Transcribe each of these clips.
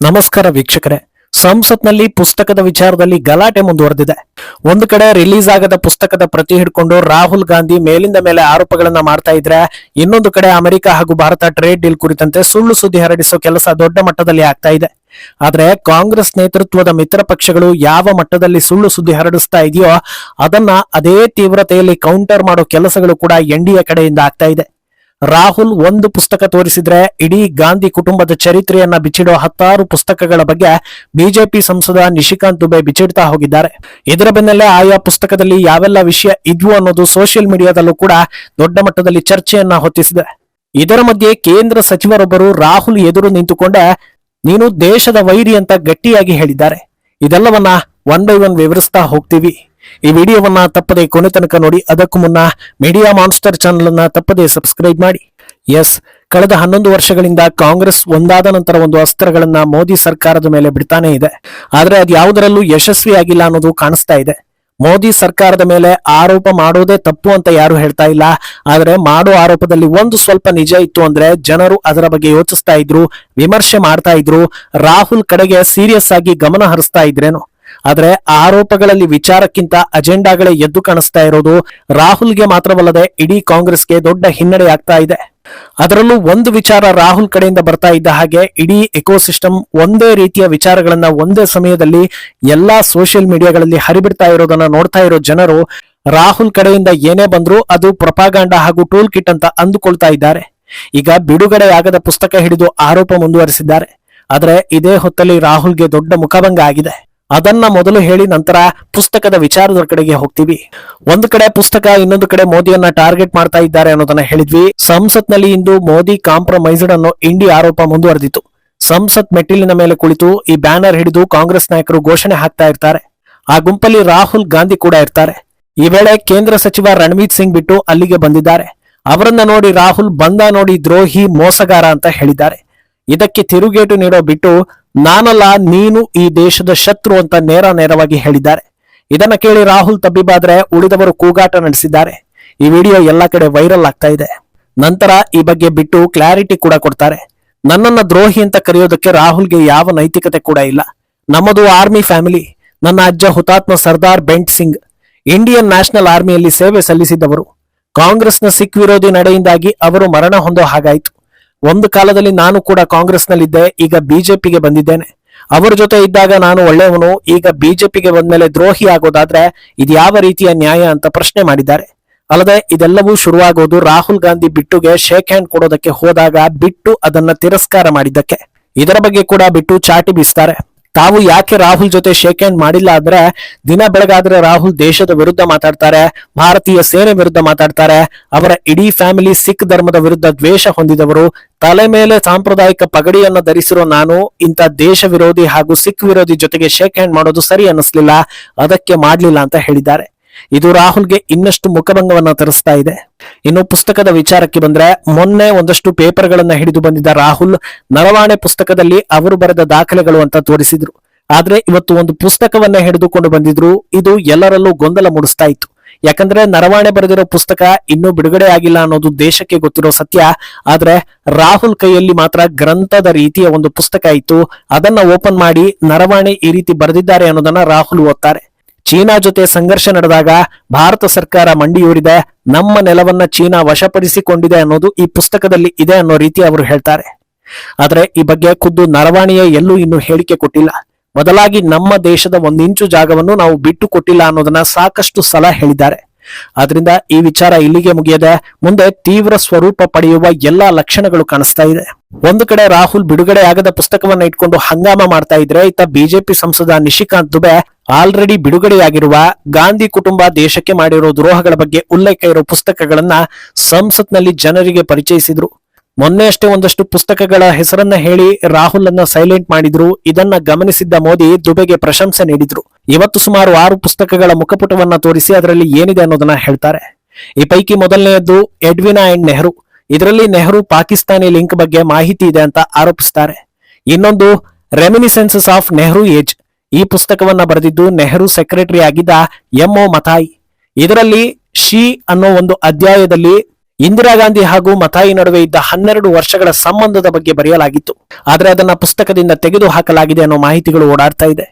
ನಮಸ್ಕಾರ ವೀಕ್ಷಕರೇ. ಸಂಸತ್ನಲ್ಲಿ ಪುಸ್ತಕದ ವಿಚಾರದಲ್ಲಿ ಗಲಾಟೆ ಮುಂದುವರೆದಿದೆ. ಒಂದು ಕಡೆ ರಿಲೀಸ್ ಆಗದ ಪುಸ್ತಕದ ಪ್ರತಿ ಹಿಡ್ಕೊಂಡು ರಾಹುಲ್ ಗಾಂಧಿ ಮೇಲಿಂದ ಮೇಲೆ ಆರೋಪಗಳನ್ನ ಮಾಡ್ತಾ ಇದ್ರೆ, ಇನ್ನೊಂದು ಕಡೆ ಅಮೆರಿಕ ಹಾಗೂ ಭಾರತ ಟ್ರೇಡ್ ಡೀಲ್ ಕುರಿತಂತೆ ಸುಳ್ಳು ಸುದ್ದಿ ಹರಡಿಸೋ ಕೆಲಸ ದೊಡ್ಡ ಮಟ್ಟದಲ್ಲಿ ಆಗ್ತಾ ಇದೆ. ಆದ್ರೆ ಕಾಂಗ್ರೆಸ್ ನೇತೃತ್ವದ ಮಿತ್ರ ಪಕ್ಷಗಳು ಯಾವ ಮಟ್ಟದಲ್ಲಿ ಸುಳ್ಳು ಸುದ್ದಿ ಹರಡಿಸ್ತಾ ಇದೆಯೋ, ಅದನ್ನ ಅದೇ ತೀವ್ರತೆಯಲ್ಲಿ ಕೌಂಟರ್ ಮಾಡೋ ಕೆಲಸಗಳು ಕೂಡ ಎನ್ ಡಿ ಎ ಕಡೆಯಿಂದ ಆಗ್ತಾ ಇದೆ. ರಾಹುಲ್ ಒಂದು ಪುಸ್ತಕ ತೋರಿಸಿದ್ರೆ ಇಡೀ ಗಾಂಧಿ ಕುಟುಂಬದ ಚರಿತ್ರೆಯನ್ನ ಬಿಚ್ಚಿಡೋ ಹತ್ತಾರು ಪುಸ್ತಕಗಳ ಬಗ್ಗೆ ಬಿಜೆಪಿ ಸಂಸದ ನಿಶಿಕಾಂತ್ ದುಬೆ ಬಿಚ್ಚಿಡ್ತಾ ಹೋಗಿದ್ದಾರೆ. ಇದರ ಬೆನ್ನಲ್ಲೇ ಆಯಾ ಪುಸ್ತಕದಲ್ಲಿ ಯಾವೆಲ್ಲ ವಿಷಯ ಇದ್ವು ಅನ್ನೋದು ಸೋಷಿಯಲ್ ಮೀಡಿಯಾದಲ್ಲೂ ಕೂಡ ದೊಡ್ಡ ಮಟ್ಟದಲ್ಲಿ ಚರ್ಚೆಯನ್ನ ಹೊತ್ತಿಸಿದೆ. ಇದರ ಮಧ್ಯೆ ಕೇಂದ್ರ ಸಚಿವರೊಬ್ಬರು ರಾಹುಲ್ ಎದುರು ನಿಂತುಕೊಂಡೆ ನೀನು ದೇಶದ ವೈರಿ ಅಂತ ಗಟ್ಟಿಯಾಗಿ ಹೇಳಿದ್ದಾರೆ. ಇದೆಲ್ಲವನ್ನ ಒನ್ ಬೈ ಒನ್ ವಿವರಿಸ್ತಾ ಹೋಗ್ತೀವಿ. ಈ ವಿಡಿಯೋವನ್ನ ತಪ್ಪದೆ ಕೊನೆ ತನಕ ನೋಡಿ, ಅದಕ್ಕೂ ಮುನ್ನ ಮೀಡಿಯಾ ಮಾನ್ಸ್ಟರ್ ಚಾನೆಲ್ ಅನ್ನ ತಪ್ಪದೆ ಸಬ್ಸ್ಕ್ರೈಬ್ ಮಾಡಿ. ಎಸ್ ಕಳೆದ ಹನ್ನೊಂದು ವರ್ಷಗಳಿಂದ ಕಾಂಗ್ರೆಸ್ ಒಂದಾದ ನಂತರ ಒಂದು ಅಸ್ತ್ರಗಳನ್ನ ಮೋದಿ ಸರ್ಕಾರದ ಮೇಲೆ ಬಿಡ್ತಾನೆ ಇದೆ. ಆದ್ರೆ ಅದು ಯಾವುದರಲ್ಲೂ ಯಶಸ್ವಿಯಾಗಿಲ್ಲ ಅನ್ನೋದು ಕಾಣಿಸ್ತಾ ಇದೆ. ಮೋದಿ ಸರ್ಕಾರದ ಮೇಲೆ ಆರೋಪ ಮಾಡೋದೇ ತಪ್ಪು ಅಂತ ಯಾರು ಹೇಳ್ತಾ ಇಲ್ಲ. ಆದ್ರೆ ಮಾಡೋ ಆರೋಪದಲ್ಲಿ ಒಂದು ಸ್ವಲ್ಪ ನಿಜ ಇತ್ತು ಅಂದ್ರೆ ಜನರು ಅದರ ಬಗ್ಗೆ ಯೋಚಿಸ್ತಾ ಇದ್ರು, ವಿಮರ್ಶೆ ಮಾಡ್ತಾ ಇದ್ರು. ರಾಹುಲ್ ಕಡೆಗೆ ಸೀರಿಯಸ್ ಆಗಿ ಗಮನ ಹರಿಸ್ತಾ ಇದ್ರೇನು. ಆದ್ರೆ ಆರೋಪಗಳಲ್ಲಿ ವಿಚಾರಕ್ಕಿಂತ ಅಜೆಂಡಾಗಳೇ ಎದ್ದು ಕಾಣಿಸ್ತಾ ಇರೋದು ರಾಹುಲ್ಗೆ ಮಾತ್ರವಲ್ಲದೆ ಇಡೀ ಕಾಂಗ್ರೆಸ್ಗೆ ದೊಡ್ಡ ಹಿನ್ನಡೆ ಆಗ್ತಾ ಇದೆ. ಅದರಲ್ಲೂ ಒಂದು ವಿಚಾರ ರಾಹುಲ್ ಕಡೆಯಿಂದ ಬರ್ತಾ ಇದ್ದ ಹಾಗೆ ಇಡೀ ಎಕೋಸಿಸ್ಟಮ್ ಒಂದೇ ರೀತಿಯ ವಿಚಾರಗಳನ್ನ ಒಂದೇ ಸಮಯದಲ್ಲಿ ಎಲ್ಲಾ ಸೋಷಿಯಲ್ ಮೀಡಿಯಾಗಳಲ್ಲಿ ಹರಿಬಿಡ್ತಾ ಇರೋದನ್ನ ನೋಡ್ತಾ ಇರೋ ಜನರು ರಾಹುಲ್ ಕಡೆಯಿಂದ ಏನೇ ಬಂದ್ರೂ ಅದು ಪ್ರಪಾಗಾಂಡ ಹಾಗೂ ಟೂಲ್ ಕಿಟ್ ಅಂತ ಅಂದುಕೊಳ್ತಾ ಇದ್ದಾರೆ. ಈಗ ಬಿಡುಗಡೆ ಆಗದ ಪುಸ್ತಕ ಹಿಡಿದು ಆರೋಪ ಮುಂದುವರಿಸಿದ್ದಾರೆ. ಆದರೆ ಇದೇ ಹೊತ್ತಲ್ಲಿ ರಾಹುಲ್ಗೆ ದೊಡ್ಡ ಮುಖಭಂಗ ಆಗಿದೆ. ಅದನ್ನ ಮೊದಲು ಹೇಳಿ ನಂತರ ಪುಸ್ತಕದ ವಿಚಾರದ ಕಡೆಗೆ ಹೋಗ್ತೀವಿ. ಒಂದು ಕಡೆ ಪುಸ್ತಕ, ಇನ್ನೊಂದು ಕಡೆ ಮೋದಿಯನ್ನ ಟಾರ್ಗೆಟ್ ಮಾಡ್ತಾ ಇದ್ದಾರೆ ಅನ್ನೋದನ್ನ ಹೇಳಿದ್ವಿ. ಸಂಸತ್ನಲ್ಲಿ ಇಂದು ಮೋದಿ ಕಾಂಪ್ರಮೈಸ್ಡ್ ಅನ್ನೋ ಇಂಡಿ ಆರೋಪ ಮುಂದುವರೆದಿತ್ತು. ಸಂಸತ್ ಮೆಟ್ಟಿಲಿನ ಮೇಲೆ ಕುಳಿತು ಈ ಬ್ಯಾನರ್ ಹಿಡಿದು ಕಾಂಗ್ರೆಸ್ ನಾಯಕರು ಘೋಷಣೆ ಹಾಕ್ತಾ ಇರ್ತಾರೆ. ಆ ಗುಂಪಲ್ಲಿ ರಾಹುಲ್ ಗಾಂಧಿ ಕೂಡ ಇರ್ತಾರೆ. ಈ ವೇಳೆ ಕೇಂದ್ರ ಸಚಿವ ರಣವೀರ್ ಸಿಂಗ್ ಬಿಟ್ಟು ಅಲ್ಲಿಗೆ ಬಂದಿದ್ದಾರೆ. ಅವರನ್ನ ನೋಡಿ ರಾಹುಲ್ ಬಂದ ನೋಡಿ ದ್ರೋಹಿ ಮೋಸಗಾರ ಅಂತ ಹೇಳಿದ್ದಾರೆ. ಇದಕ್ಕೆ ತಿರುಗೇಟು ನೀಡೋ ಬಿಟ್ಟು ನಾನಲ್ಲ, ನೀನು ಈ ದೇಶದ ಶತ್ರು ಅಂತ ನೇರ ನೇರವಾಗಿ ಹೇಳಿದ್ದಾರೆ. ಇದನ್ನ ಕೇಳಿ ರಾಹುಲ್ ತಬ್ಬಿಬಾದ್ರೆ ಉಳಿದವರು ಕೂಗಾಟ ನಡೆಸಿದ್ದಾರೆ. ಈ ವಿಡಿಯೋ ಎಲ್ಲಾ ಕಡೆ ವೈರಲ್ ಆಗ್ತಾ ಇದೆ. ನಂತರ ಈ ಬಗ್ಗೆ ಬಿಟ್ಟು ಕ್ಲಾರಿಟಿ ಕೂಡ ಕೊಡ್ತಾರೆ. ನನ್ನನ್ನ ದ್ರೋಹಿ ಅಂತ ಕರೆಯೋದಕ್ಕೆ ರಾಹುಲ್ಗೆ ಯಾವ ನೈತಿಕತೆ ಕೂಡ ಇಲ್ಲ. ನಮ್ಮದು ಆರ್ಮಿ ಫ್ಯಾಮಿಲಿ. ನನ್ನ ಅಜ್ಜ ಹುತಾತ್ಮ Sardar bent Singh. Indian national ಆರ್ಮಿಯಲ್ಲಿ ಸೇವೆ ಸಲ್ಲಿಸಿದ್ದವರು. ಕಾಂಗ್ರೆಸ್ನ ಸಿಖ್ ವಿರೋಧಿ ನಡೆಯಿಂದಾಗಿ ಅವರು ಮರಣ ಹೊಂದೋ ಹಾಗಾಯಿತು. ಒಂದು ಕಾಲದಲ್ಲಿ ನಾನು ಕೂಡ ಕಾಂಗ್ರೆಸ್ನಲ್ಲಿದ್ದೆ, ಈಗ ಬಿಜೆಪಿಗೆ ಬಂದಿದ್ದೇನೆ. ಅವರ ಜೊತೆ ಇದ್ದಾಗ ನಾನು ಒಳ್ಳೆಯವನು, ಈಗ ಬಿಜೆಪಿಗೆ ಬಂದ್ಮೇಲೆ ದ್ರೋಹಿ ಆಗೋದಾದ್ರೆ ಇದು ಯಾವ ರೀತಿಯ ನ್ಯಾಯ ಅಂತ ಪ್ರಶ್ನೆ ಮಾಡಿದ್ದಾರೆ. ಅಲ್ಲದೆ ಇದೆಲ್ಲವೂ ಶುರುವಾಗೋದು ರಾಹುಲ್ ಗಾಂಧಿ ಬಿಟ್ಟುಗೆ ಶೇಕ್ ಹ್ಯಾಂಡ್ ಕೊಡೋದಕ್ಕೆ ಹೋದಾಗ ಬಿಟ್ಟು ಅದನ್ನ ತಿರಸ್ಕಾರ ಮಾಡಿದ್ದಕ್ಕೆ. ಇದರ ಬಗ್ಗೆ ಕೂಡ ಬಿಟ್ಟು ಚಾಟಿ ಬೀಸ್ತಾರೆ. ತಾವು ಯಾಕೆ ರಾಹುಲ್ ಜೊತೆ ಶೇಕ್ ಹ್ಯಾಂಡ್ ಮಾಡಿಲ್ಲ ಅಂದ್ರೆ ದಿನ ಬೆಳಗಾದ್ರೆ ರಾಹುಲ್ ದೇಶದ ವಿರುದ್ಧ ಮಾತಾಡ್ತಾರೆ, ಭಾರತೀಯ ಸೇನೆ ವಿರುದ್ಧ ಮಾತಾಡ್ತಾರೆ, ಅವರ ಇಡೀ ಫ್ಯಾಮಿಲಿ ಸಿಖ್ ಧರ್ಮದ ವಿರುದ್ಧ ದ್ವೇಷ ಹೊಂದಿದವರು, ತಲೆ ಮೇಲೆ ಸಾಂಪ್ರದಾಯಿಕ ಪಗಡಿಯನ್ನ ಧರಿಸಿರೋ ನಾನು, ಇಂಥ ದೇಶ ವಿರೋಧಿ ಹಾಗೂ ಸಿಖ್ ವಿರೋಧಿ ಜೊತೆಗೆ ಶೇಕ್ ಹ್ಯಾಂಡ್ ಮಾಡೋದು ಸರಿ ಅನ್ನಿಸ್ಲಿಲ್ಲ, ಅದಕ್ಕೆ ಮಾಡ್ಲಿಲ್ಲ ಅಂತ ಹೇಳಿದ್ದಾರೆ. ಇದು ರಾಹುಲ್ಗೆ ಇನ್ನಷ್ಟು ಮುಖಭಂಗವನ್ನ ತರಿಸ್ತಾ ಇದೆ. ಇನ್ನು ಪುಸ್ತಕದ ವಿಚಾರಕ್ಕೆ ಬಂದ್ರೆ, ಮೊನ್ನೆ ಒಂದಷ್ಟು ಪೇಪರ್ಗಳನ್ನ ಹಿಡಿದು ಬಂದಿದ್ದ ರಾಹುಲ್ ನರವಾಣೆ ಪುಸ್ತಕದಲ್ಲಿ ಅವರು ಬರೆದ ದಾಖಲೆಗಳು ಅಂತ ತೋರಿಸಿದ್ರು. ಆದ್ರೆ ಇವತ್ತು ಒಂದು ಪುಸ್ತಕವನ್ನ ಹಿಡಿದುಕೊಂಡು ಬಂದಿದ್ರು. ಇದು ಎಲ್ಲರಲ್ಲೂ ಗೊಂದಲ ಮೂಡಿಸ್ತಾ ಇತ್ತು. ಯಾಕಂದ್ರೆ ನರವಾಣೆ ಬರೆದಿರೋ ಪುಸ್ತಕ ಇನ್ನೂ ಬಿಡುಗಡೆ ಆಗಿಲ್ಲ ಅನ್ನೋದು ದೇಶಕ್ಕೆ ಗೊತ್ತಿರೋ ಸತ್ಯ. ಆದ್ರೆ ರಾಹುಲ್ ಕೈಯಲ್ಲಿ ಮಾತ್ರ ಗ್ರಂಥದ ರೀತಿಯ ಒಂದು ಪುಸ್ತಕ ಇತ್ತು. ಅದನ್ನ ಓಪನ್ ಮಾಡಿ ನರವಾಣೆ ಈ ರೀತಿ ಬರೆದಿದ್ದಾರೆ ಅನ್ನೋದನ್ನ ರಾಹುಲ್ ಓದ್ತಾರೆ. ಚೀನಾ ಜೊತೆ ಸಂಘರ್ಷ ನಡೆದಾಗ ಭಾರತ ಸರ್ಕಾರ ಮಂಡಿಯೂರಿದೆ. ನಮ್ಮ ನೆಲವನ್ನ ಚೀನಾ ವಶಪಡಿಸಿಕೊಂಡಿದೆ ಅನ್ನೋದು ಈ ಪುಸ್ತಕದಲ್ಲಿ ಇದೆ ಅನ್ನೋ ರೀತಿ ಅವರು ಹೇಳ್ತಾರೆ. ಆದರೆ ಈ ಬಗ್ಗೆ ಖುದ್ದು ನರವಾಣಿಯೇ ಎಲ್ಲೂ ಇನ್ನೂ ಹೇಳಿಕೆ ಕೊಟ್ಟಿಲ್ಲ. ಬದಲಾಗಿ ನಮ್ಮ ದೇಶದ ಒಂದಿಂಚು ಜಾಗವನ್ನು ನಾವು ಬಿಟ್ಟು ಕೊಟ್ಟಿಲ್ಲ ಅನ್ನೋದನ್ನ ಸಾಕಷ್ಟು ಸಲ ಹೇಳಿದ್ದಾರೆ. ಆದ್ರಿಂದ ಈ ವಿಚಾರ ಇಲ್ಲಿಗೆ ಮುಗಿಯದೆ ಮುಂದೆ ತೀವ್ರ ಸ್ವರೂಪ ಪಡೆಯುವ ಎಲ್ಲಾ ಲಕ್ಷಣಗಳು ಕಾಣಿಸ್ತಾ ಇದೆ. ಒಂದು ಕಡೆ ರಾಹುಲ್ ಬಿಡುಗಡೆ ಆಗದ ಪುಸ್ತಕವನ್ನ ಇಟ್ಕೊಂಡು ಹಂಗಾಮ ಮಾಡ್ತಾ ಇದ್ರೆ, ಇತ್ತ ಬಿಜೆಪಿ ಸಂಸದ ನಿಶಿಕಾಂತ್ ದುಬೆ ಆಲ್ರೆಡಿ ಬಿಡುಗಡೆಯಾಗಿರುವ ಗಾಂಧಿ ಕುಟುಂಬ ದೇಶಕ್ಕೆ ಮಾಡಿರೋ ದ್ರೋಹಗಳ ಬಗ್ಗೆ ಉಲ್ಲೇಖ ಇರೋ ಪುಸ್ತಕಗಳನ್ನ ಸಂಸತ್ನಲ್ಲಿ ಜನರಿಗೆ ಪರಿಚಯಿಸಿದ್ರು. ಮೊನ್ನೆಯಷ್ಟೇ ಒಂದಷ್ಟು ಪುಸ್ತಕಗಳ ಹೆಸರನ್ನ ಹೇಳಿ ರಾಹುಲ್ ಅನ್ನ ಸೈಲೆಂಟ್ ಮಾಡಿದ್ರು. ಇದನ್ನ ಗಮನಿಸಿದ್ದ ಮೋದಿ ದುಬೆಗೆ ಪ್ರಶಂಸೆ ನೀಡಿದ್ರು. ಇವತ್ತು ಸುಮಾರು ಆರು ಪುಸ್ತಕಗಳ ಮುಖಪುಟವನ್ನ ತೋರಿಸಿ ಅದರಲ್ಲಿ ಏನಿದೆ ಅನ್ನೋದನ್ನ ಹೇಳ್ತಾರೆ. ಈ ಪೈಕಿ ಮೊದಲನೆಯದ್ದು ಎಡ್ವಿನಾ ಅಂಡ್ ನೆಹರು. ಇದರಲ್ಲಿ ನೆಹರು ಪಾಕಿಸ್ತಾನಿ ಲಿಂಕ್ ಬಗ್ಗೆ ಮಾಹಿತಿ ಇದೆ ಅಂತ ಆರೋಪಿಸ್ತಾರೆ. ಇನ್ನೊಂದು ರೆಮಿನಿಸೆನ್ಸಸ್ ಆಫ್ ನೆಹರು ಏಜ್. ಈ ಪುಸ್ತಕವನ್ನ ಬರೆದಿದ್ದು ನೆಹರು ಸೆಕ್ರೆಟರಿ ಆಗಿದ್ದ ಎಂ ಒ ಮಥಾಯಿ ಇದರಲ್ಲಿ ಶಿ ಅನ್ನೋ ಒಂದು ಅಧ್ಯಾಯದಲ್ಲಿ ಇಂದಿರಾ ಗಾಂಧಿ ಹಾಗೂ ಮತಾಯಿ ನಡುವೆ ಇದ್ದ ಹನ್ನೆರಡು ವರ್ಷಗಳ ಸಂಬಂಧದ ಬಗ್ಗೆ ಬರೆಯಲಾಗಿತ್ತು. ಆದರೆ ಅದನ್ನ ಪುಸ್ತಕದಿಂದ ತೆಗೆದು ಹಾಕಲಾಗಿದೆ ಅನ್ನೋ ಮಾಹಿತಿಗಳು ಓಡಾಡ್ತಾ ಇದೆ.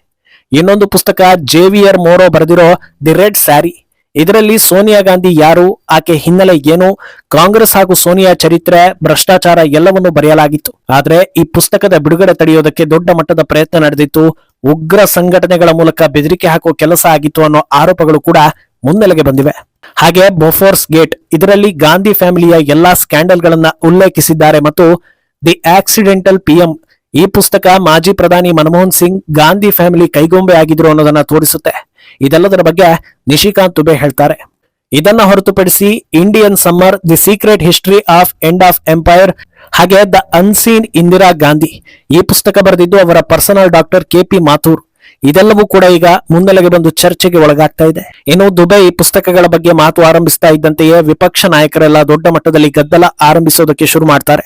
ಇನ್ನೊಂದು ಪುಸ್ತಕ ಜೇವಿಯರ್ ಮೋರೋ ಬರೆದಿರೋ ದಿ ರೆಡ್ ಸ್ಯಾರಿ. ಇದರಲ್ಲಿ ಸೋನಿಯಾ ಗಾಂಧಿ ಯಾರು, ಆಕೆ ಹಿನ್ನೆಲೆ ಏನು, ಕಾಂಗ್ರೆಸ್ ಹಾಗೂ ಸೋನಿಯಾ ಚರಿತ್ರೆ, ಭ್ರಷ್ಟಾಚಾರ ಎಲ್ಲವನ್ನೂ ಬರೆಯಲಾಗಿತ್ತು. ಆದರೆ ಈ ಪುಸ್ತಕದ ಬಿಡುಗಡೆ ತಡೆಯೋದಕ್ಕೆ ದೊಡ್ಡ ಮಟ್ಟದ ಪ್ರಯತ್ನ ನಡೆದಿತ್ತು. ಉಗ್ರ ಸಂಘಟನೆಗಳ ಮೂಲಕ ಬೆದರಿಕೆ ಹಾಕುವ ಕೆಲಸ ಆಗಿತ್ತು ಅನ್ನೋ ಆರೋಪಗಳು ಕೂಡ ಮುನ್ನೆಲೆಗೆ ಬಂದಿವೆ. ಹಾಗೆ ಬೊಫೋರ್ಸ್ ಗೇಟ್ ಇದರಲ್ಲಿ ಗಾಂಧಿ ಫ್ಯಾಮಿಲಿಯ ಎಲ್ಲಾ ಸ್ಕ್ಯಾಂಡಲ್ಗಳನ್ನ ಉಲ್ಲೇಖಿಸಿದ್ದಾರೆ ಮತ್ತು ದಿ ಆಕ್ಸಿಡೆಂಟಲ್ ಪಿಎಂ ಈ ಪುಸ್ತಕ ಮಾಜಿ ಪ್ರಧಾನಿ ಮನಮೋಹನ್ ಸಿಂಗ್ ಗಾಂಧಿ ಫ್ಯಾಮಿಲಿ ಕೈಗೊಂಬೆ ಆಗಿದ್ರು ಅನ್ನೋದನ್ನ ತೋರಿಸುತ್ತೆ. ಇದೆಲ್ಲದರ ಬಗ್ಗೆ ನಿಶಿಕಾಂತ್ ದುಬೆ ಹೇಳ್ತಾರೆ. ಇದನ್ನ ಹೊರತುಪಡಿಸಿ Indian summer, the secret history of end of empire, ಹಾಗೆ ದ ಅನ್ಸೀನ್ ಇಂದಿರಾ ಗಾಂಧಿ. ಈ ಪುಸ್ತಕ ಬರೆದಿದ್ದು ಅವರ personal doctor K P Mathur. ಇದೆಲ್ಲವೂ ಕೂಡ ಈಗ ಮುನ್ನೆಲೆಗೆ ಬಂದು ಚರ್ಚೆಗೆ ಒಳಗಾಗ್ತಾ ಇದೆ. ಇನ್ನು ದುಬೈ ಈ ಪುಸ್ತಕಗಳ ಬಗ್ಗೆ ಮಾತು ಆರಂಭಿಸ್ತಾ ಇದ್ದಂತೆಯೇ ವಿಪಕ್ಷ ನಾಯಕರೆಲ್ಲ ದೊಡ್ಡ ಮಟ್ಟದಲ್ಲಿ ಗದ್ದಲ ಆರಂಭಿಸೋದಕ್ಕೆ ಶುರು ಮಾಡ್ತಾರೆ.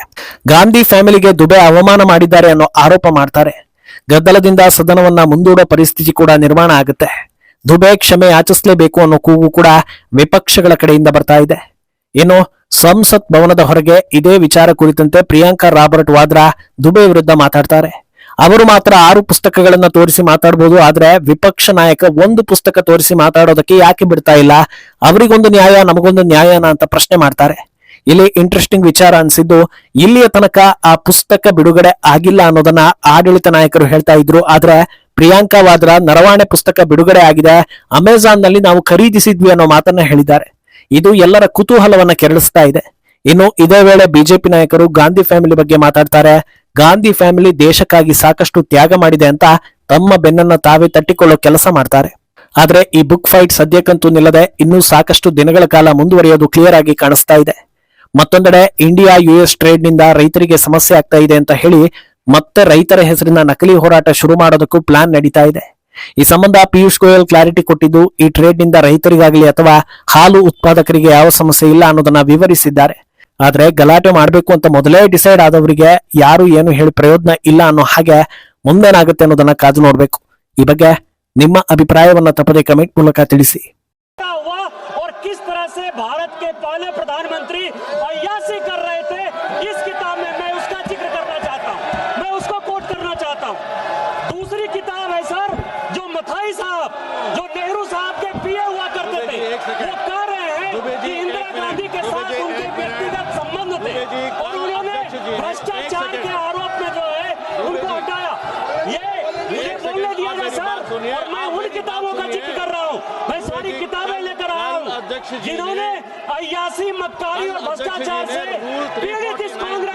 ಗಾಂಧಿ ಫ್ಯಾಮಿಲಿಗೆ ದುಬೈ ಅವಮಾನ ಮಾಡಿದ್ದಾರೆ ಅನ್ನೋ ಆರೋಪ ಮಾಡ್ತಾರೆ. ಗದ್ದಲದಿಂದ ಸದನವನ್ನ ಮುಂದೂಡೋ ಪರಿಸ್ಥಿತಿ ಕೂಡ ನಿರ್ಮಾಣ ಆಗುತ್ತೆ. ದುಬೈ ಕ್ಷಮೆ ಯಾಚಿಸಲೇಬೇಕು ಅನ್ನೋ ಕೂಗು ಕೂಡ ವಿಪಕ್ಷಗಳ ಕಡೆಯಿಂದ ಬರ್ತಾ ಇದೆ. ಇನ್ನು ಸಂಸತ್ ಭವನದ ಹೊರಗೆ ಇದೇ ವಿಚಾರ ಕುರಿತಂತೆ ಪ್ರಿಯಾಂಕಾ ರಾಬರ್ಟ್ ವಾದ್ರಾ ದುಬೈ ವಿರುದ್ಧ ಮಾತಾಡ್ತಾರೆ. ಅವರು ಮಾತ್ರ ಆರು ಪುಸ್ತಕಗಳನ್ನ ತೋರಿಸಿ ಮಾತಾಡಬಹುದು ಆದ್ರೆ ವಿಪಕ್ಷ ನಾಯಕ ಒಂದು ಪುಸ್ತಕ ತೋರಿಸಿ ಮಾತಾಡೋದಕ್ಕೆ ಯಾಕೆ ಬಿಡ್ತಾ ಇಲ್ಲ? ಅವರಿಗೊಂದು ನ್ಯಾಯ, ನಮಗೊಂದು ನ್ಯಾಯನ ಅಂತ ಪ್ರಶ್ನೆ ಮಾಡ್ತಾರೆ. ಇಲ್ಲಿ ಇಂಟ್ರೆಸ್ಟಿಂಗ್ ವಿಚಾರ ಅನ್ಸಿದ್ದು, ಇಲ್ಲಿಯ ತನಕ ಆ ಪುಸ್ತಕ ಬಿಡುಗಡೆ ಆಗಿಲ್ಲ ಅನ್ನೋದನ್ನ ಆಡಳಿತ ನಾಯಕರು ಹೇಳ್ತಾ ಇದ್ರು, ಆದ್ರೆ ಪ್ರಿಯಾಂಕಾ ವಾದ್ರಾ ನರವಾಣೆ ಪುಸ್ತಕ ಬಿಡುಗಡೆ ಆಗಿದೆ ಅಮೆಜಾನ್ನಲ್ಲಿ ನಾವು ಖರೀದಿಸಿದ್ವಿ ಅನ್ನೋ ಮಾತನ್ನ ಹೇಳಿದ್ದಾರೆ. ಇದು ಎಲ್ಲರ ಕುತೂಹಲವನ್ನ ಕೆರಳಿಸ್ತಾ ಇದೆ. ಇನ್ನು ಇದೇ ವೇಳೆ ಬಿಜೆಪಿ ನಾಯಕರು ಗಾಂಧಿ ಫ್ಯಾಮಿಲಿ ಬಗ್ಗೆ ಮಾತಾಡ್ತಾರೆ. ಗಾಂಧಿ ಫ್ಯಾಮಿಲಿ ದೇಶಕ್ಕಾಗಿ ಸಾಕಷ್ಟು ತ್ಯಾಗ ಮಾಡಿದೆ ಅಂತ ತಮ್ಮ ಬೆನ್ನನ್ನ ತಾವೇ ತಟ್ಟಿಕೊಳ್ಳೋ ಕೆಲಸ ಮಾಡ್ತಾರೆ. ಆದ್ರೆ ಈ ಬುಕ್ ಫೈಟ್ ಸದ್ಯಕ್ಕಂತೂ ನಿಲ್ಲದೆ ಇನ್ನೂ ಸಾಕಷ್ಟು ದಿನಗಳ ಕಾಲ ಮುಂದುವರಿಯೋದು ಕ್ಲಿಯರ್ ಆಗಿ ಕಾಣಿಸ್ತಾ ಇದೆ. ಮತ್ತೊಂದೆಡೆ ಇಂಡಿಯಾ ಯುಎಸ್ ಟ್ರೇಡ್ನಿಂದ ರೈತರಿಗೆ ಸಮಸ್ಯೆ ಆಗ್ತಾ ಇದೆ ಅಂತ ಹೇಳಿ ಮತ್ತೆ ರೈತರ ಹೆಸರಿನ ನಕಲಿ ಹೋರಾಟ ಶುರು ಮಾಡೋದಕ್ಕೂ ಪ್ಲಾನ್ ನಡೀತಾ ಇದೆ. ಈ ಸಂಬಂಧ ಪಿಯೂಷ್ ಗೋಯಲ್ ಕ್ಲಾರಿಟಿ ಕೊಟ್ಟಿದ್ದು, ಈ ಟ್ರೇಡ್ನಿಂದ ರೈತರಿಗಾಗಲಿ ಅಥವಾ ಹಾಲು ಉತ್ಪಾದಕರಿಗೆ ಯಾವ ಸಮಸ್ಯೆ ಇಲ್ಲ ಅನ್ನೋದನ್ನ ವಿವರಿಸಿದ್ದಾರೆ. ಆದ್ರೆ ಗಲಾಟೆ ಮಾಡಬೇಕು ಅಂತ ಮೊದಲೇ ಡಿಸೈಡ್ ಆದವರಿಗೆ ಯಾರು ಏನು ಹೇಳಿ ಪ್ರಯೋಜನ ಇಲ್ಲ ಅನ್ನೋ ಹಾಗೆ ಮುಂದೇನಾಗುತ್ತೆ ಅನ್ನೋದನ್ನ ಕಾದು ನೋಡ್ಬೇಕು. ಈ ಬಗ್ಗೆ ನಿಮ್ಮ ಅಭಿಪ್ರಾಯವನ್ನ ತಪ್ಪದೆ ಕಮೆಂಟ್ ಮೂಲಕ ತಿಳಿಸಿ. जिन्होंने अयासी मक्कारी और भ्रष्टाचार से पीड़ित इस कांग्रेस